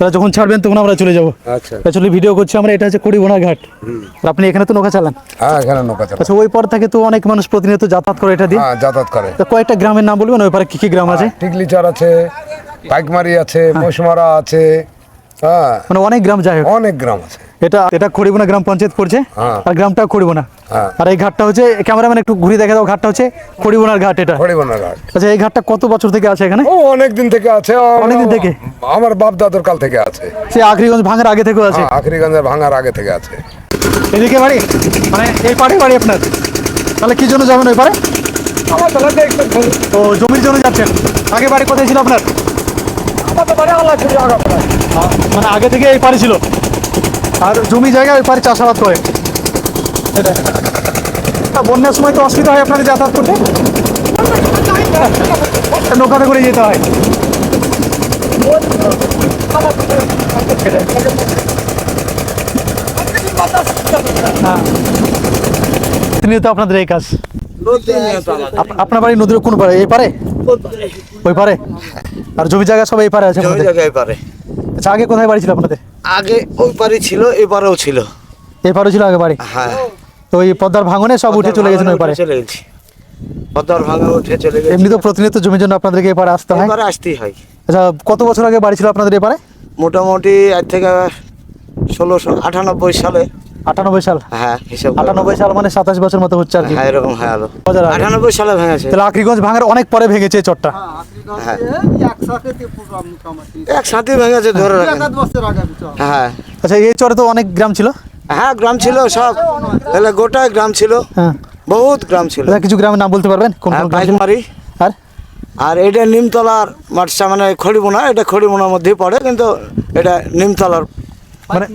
এবার যখন ছাড়বেন তখন আমরা চলে যাব। আচ্ছা। অ্যাকচুয়ালি ভিডিও করছি আমরা এটা হচ্ছে কড়িবোনা ঘাট আর আপনি এখানে তো নৌকা চালান? হ্যাঁ এখানে নৌকা। আচ্ছা ওই পর থেকে তো অনেক মানুষ প্রতিনিয়ত যাতায়াত করে এটা দিয়ে। হ্যাঁ যাতায়াত করে। তো কয়েকটা গ্রামের নাম বলবেন ওই পারে কি কি গ্রাম আছে? টিকলিচার আছে পাইকমারি আছে মশমারা আছে হ্যাঁ। মানে অনেক গ্রাম যাই হোক। অনেক গ্রাম আছে। এটা এটা খড়িবোনা গ্রাম পঞ্চায়েত পড়ছে। হ্যাঁ। আর গ্রামটা খড়িবোনা। হ্যাঁ। আর এই ঘাটটা হচ্ছে ক্যামেরাম্যান একটু ঘুরে দেখা দাও ঘাটটা হচ্ছে খড়িবোনার ঘাট এটা। হরিবনা ঘাট। আচ্ছা এই ঘাটটা কত বছর থেকে আছে এখানে? ও অনেক দিন থেকে আছে। আর অনেকদিন থেকে? আমার বাপ দাদুর কাল থেকে আছে। সে আখরিগঞ্জ ভাঙার আগে থেকেও আছে? হ্যাঁ আখরিগঞ্জের ভাঙার আগে থেকে আছে। এদিকে বাড়ি? মানে এই পাড়ে বাড়ি আপনার? তাহলে কি জন্য যাবেন ওই পারে আমার তাহলে ও জমির জন্য যাচ্ছেন। আগে বাড়ি কোথায় ছিল আপনার? মানে আগে থেকে এই পারে ছিল? আর জমি জায়গা ওই পারে চাষাবাদ করে। এটা বন্যার সময় তো অসুবিধা হয় আপনাদের যাতায়াত করতে? নৌকাতে করে যেতে হয়। হ্যাঁ। প্রতিনিয়ত আপনাদের এই কাজ। আপ- আপনার বাড়ি নদীর কোন পারে এই পারে ওই পারে? আর জমি জায়গা সব এই পারে আছে জমি আপনাদের? জায়গায় পারে। আচ্ছা আগে কোথায় বাড়ি ছিল আপনাদের? আগে ওই পারে ছিল এবারেও ছিল। এই পারে ছিল আগে বাড়ি? হ্যাঁ। তো ওই পদ্মার ভাঙনে সব উঠে চলে গেছেন ওই পারে? চলে গেছি। পদ্মার ভাঙা উঠে চলে গেছে। এমনি তো প্রতিনিয়ত জমির জন্য আপনাদেরকে এপারে আসতে হয়? এবারে আসতেই হয়। আচ্ছা কত বছর আগে বাড়ি ছিল আপনাদের এপারে? মোটামুটি আজ থেকে ষোলোশো আটানব্বই সালে। আটানব্বই সাল? হ্যাঁ হিসাব। আটানব্বই সাল মানে সাতাশ বছর মতো হচ্ছে আর কি। হ্যাঁ এরকম হয়ে বছর আটানব্বই সালে ভেঙেছে। তাহলে আখরিগঞ্জ ভাঙার অনেক পরে ভেঙেছে এই চরটা। হ্যাঁ একসাথে ভেঙেছে ধরে রাখেন। হ্যাঁ। আচ্ছা এই চরে তো অনেক গ্রাম ছিল? হ্যাঁ গ্রাম ছিল সব। তাহলে গোটাই গ্রাম ছিল। হ্যাঁ। বহুত গ্রাম ছিল। আচ্ছা কিছু গ্রামের নাম বলতে পারবেন? কোন হ্যাঁ কোন গ্রাম আর? আর এটা নিমতলার মাঠটা মানে খড়িবোনা এটা খড়িবোনার মধ্যেই পড়ে কিন্তু এটা নিমতলার মানে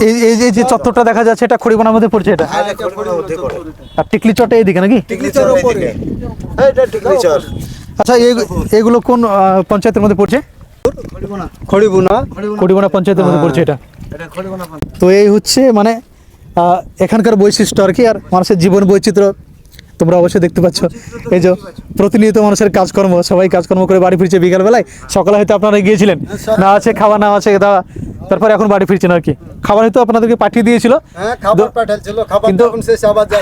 এই এই যে- যে চত্বরটা দেখা যাচ্ছে এটা খড়িবোনার মধ্যে পড়ছে এটা। হ্যাঁ, পড়ে। আর টিকলি এইদিকে নাকি? এটা টিকলিচর আচ্ছা এই এগুলো কোন পঞ্চায়েতের মধ্যে পড়ছে? খড়িবুনা। পঞ্চায়েতের মধ্যে পড়ছে এটা। এটা তো এই হচ্ছে মানে এখানকার বৈশিষ্ট্য আর কি আর মানুষের জীবন বৈচিত্র্য তোমরা অবশ্যই দেখতে পাচ্ছ। এই যে প্রতিনিয়ত মানুষের কাজকর্ম সবাই কাজকর্ম করে বাড়ি ফিরছে বিকালবেলায়। সকালে হয়তো আপনারা গিয়েছিলেন। না আছে খাওয়া না আছে দাওয়া তারপরে এখন বাড়ি ফিরছেন আর কি। খাবার হয়তো আপনাদেরকে পাঠিয়ে দিয়েছিল। হ্যাঁ কিন্তু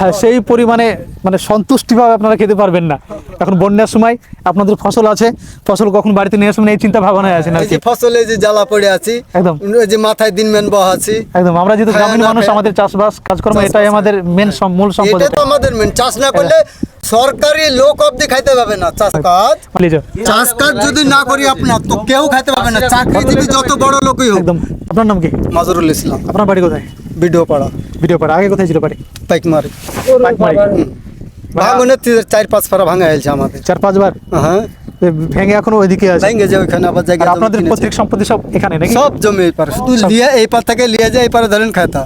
হ্যাঁ, সেই পরিমাণে মানে সন্তুষ্টিভাবে আপনারা খেতে পারবেন না। এখন বন্যার সময় আপনাদের ফসল আছে ফসল কখন বাড়িতে নিয়ে আসবেন এই চিন্তা ভাবনায় আছেন আর কি। ফসলে যে জ্বালা পড়ে আছি একদম। যে মাথায় দিন মেন বহ আছি। একদম আমরা যেহেতু গ্রামীণ মানুষ আমাদের চাষবাস কাজকর্ম এটাই আমাদের মেন মূল সম্পদ এটা। তো আমাদের মেন চাষ না করলে সরকারি লোক অব্দি খাইতে পাবে না চাষ কাজ। চাষ কাজ যদি না করি আপনার তো কেউ খাইতে পাবে না। চাকরিজীবী যত বড় লোকই হোক। একদম। আপনার নাম কি? মাজরুল ইসলাম। আপনার বাড়ি কোথায়? ভিডিও পাড়া ভিডিও পাড়া আগে কোথায় ছিল বাড়ি? পাইকমারি পাইকমারি। ভাঙনের তীরে চার পাঁচ পারা ভাঙা হয়েছে আমাদের। চার পাঁচ বার? হ্যাঁ। ভেঙে এখনও ওইদিকে আছে। ভেঙে যে ওইখানে আবার জায়গা আপনাদের প্রত্যেক সম্পত্তি সব এখানে নাকি? সব জমি এই পারে শুধু। লিয়ে এই পার থেকে লিয়ে যায় এই পারে ধরেন খাতা।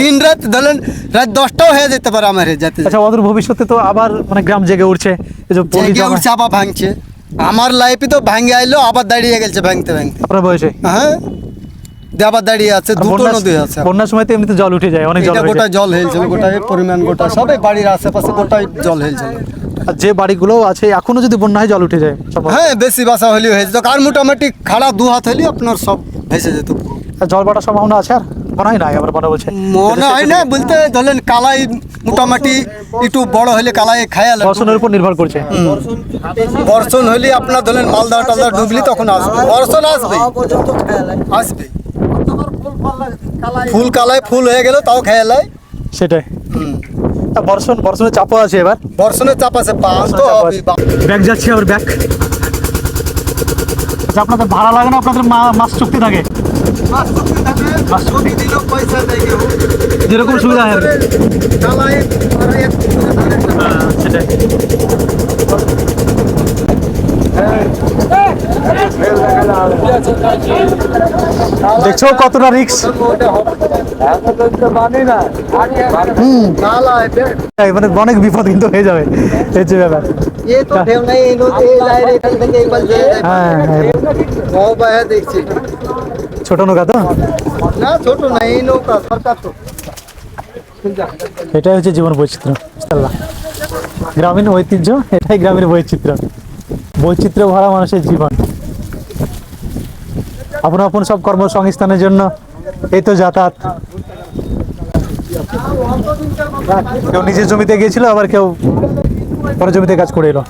দিন রাত ধরেন রাত দশটাও হয়ে যেতে পারে আমার যাতে আচ্ছা অদূর ভবিষ্যতে তো আবার মানে গ্রাম জেগে উঠছে। জেগে উঠছে আবার ভাঙছে। আমার লাইফে তো ভাঙে আইলো আবার দাঁড়িয়ে গেছে ভাঙতে ভাঙতে। আপনার বয়সে? হ্যাঁ। আবার দাঁড়িয়ে আছে দুটো নদী আছে। বন্যার সময় তো এমনিতে জল উঠে যায় অনেক জল গোটা জল হয়েছিল গোটা পরিমাণ গোটা সবাই বাড়ির আশেপাশে গোটাই জল হয়েছিল আর যে বাড়িগুলো আছে এখনও যদি বন্যা হয় জল উঠে যায় হ্যাঁ বেশি বাসা হলেও হয়ে যেত আর মোটামুটি খাড়া দু হাত হলে আপনার সব ভেসে যেত। জল বাড়ার সম্ভাবনা আছে আর? মনে হয় না আবার মনে বলছে। মনে হয় না বলতে ধরলেন কালাই মোটামুটি একটু বড় হলে কালাই খায়াল বর্ষণের উপর নির্ভর করছে। বর্ষণ হলে আপনার ধরলেন মালদা টালদা ডুবলি তখন আসবে। বর্ষণ আসবে আসবে ফুল কালায় ফুল হয়ে গেল তাও খেয়ালায় সেটাই। বর্ষণ বর্ষণের চাপও আছে এবার? বর্ষণের চাপ আছে ব্যাগ যাচ্ছে আবার ব্যাগ। আচ্ছা আপনাদের ভাড়া লাগে না আপনাদের মা- মাস চুক্তি থাকে। যেরকম সুবিধা হয় সেটাই দেখছ কতটা রিক্স মানে অনেক বিপদ কিন্তু হয়ে যাবে। এই যে ব্যাপার। হ্যাঁ, হ্যাঁ। দেখছি। ছোট নৌকা তো? না ছোট না এই নৌকা সরকার তো। এটাই হচ্ছে জীবন বৈচিত্র্য গ্রামীণ ঐতিহ্য এটাই গ্রামীণ বৈচিত্র্য। বৈচিত্র্য ভরা মানুষের জীবন। আপন আপন সব কর্মসংস্থানের জন্য এই তো যাতায়াত। কেউ নিজের জমিতে গিয়েছিল আবার কেউ পরের জমিতে কাজ করে এলো।